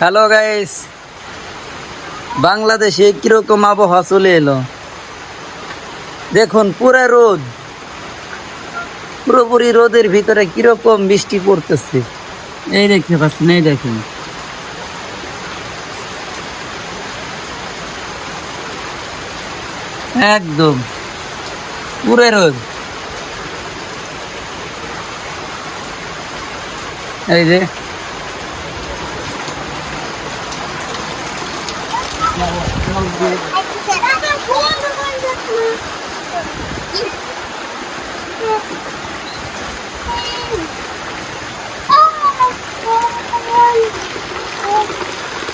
Hello guys বাংলাদেশে কীরকম আবহাওয়া চলে এলো? দেখুন, পুরা রোদ। পুরোপুরি রোদের ভিতরে কীরকম বৃষ্টি পড়তেছে? এই দেখতে পাচ্ছেন, এই দেখুন। একদম। পুরে রোদ। এই যে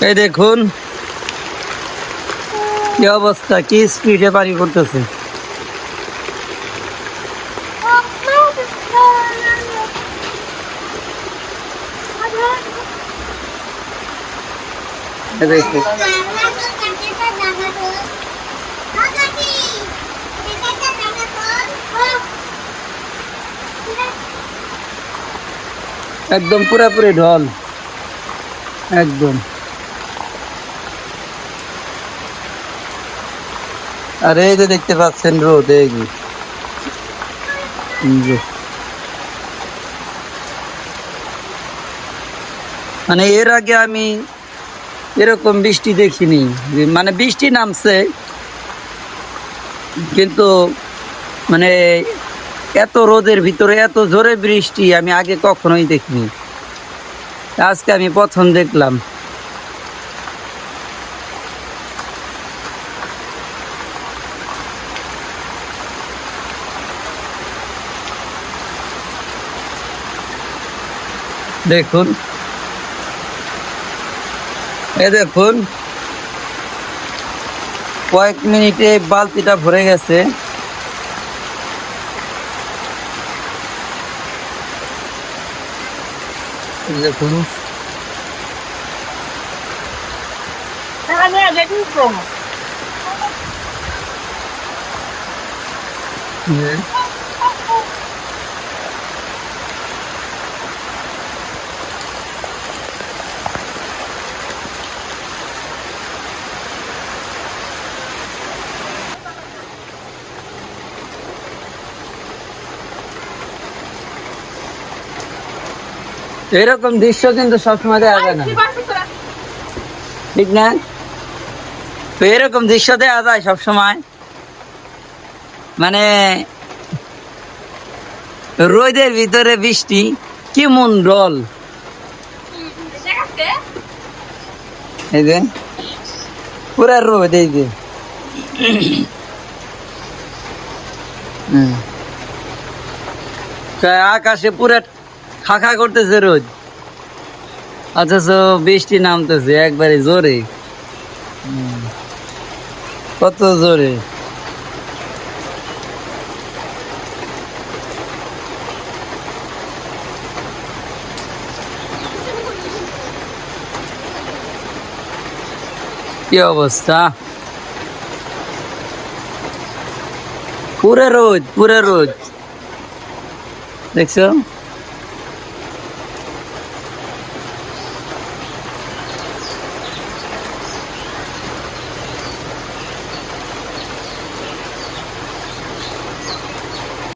এই দেখুন কি অবস্থা কি স্পিডে পানি করতেছে? দেখুন একদম পুরাপুরি ঢল। একদম। আর এই যে দেখতে পাচ্ছেন রোদ এই যে। মানে এর আগে আমি এরকম বৃষ্টি দেখিনি। মানে বৃষ্টি নামছে, কিন্তু মানে এত রোদের ভিতরে, এত জোরে বৃষ্টি আমি আগে কখনোই দেখিনি। আজকে আমি প্রথম দেখলাম। দেখুন। এ দেখুন কয়েক মিনিটে বালতিটা ভরে গেছে। দেখুন। এরকম দৃশ্য কিন্তু সবসময় দেখা যায় না। ঠিক না? তো এরকম দৃশ্য দেওয়া যায় সবসময়। মানে রোদের ভিতরে বৃষ্টি কি মন রল এই যে পুরা রোদ এই যে। আকাশে পুরা খাখা করতেছে রোদ। অথচ বৃষ্টি নামতেছে, একবারে জোরে। কত জোরে। কি অবস্থা? পুরে রোদ পুরে রোদ। দেখছ?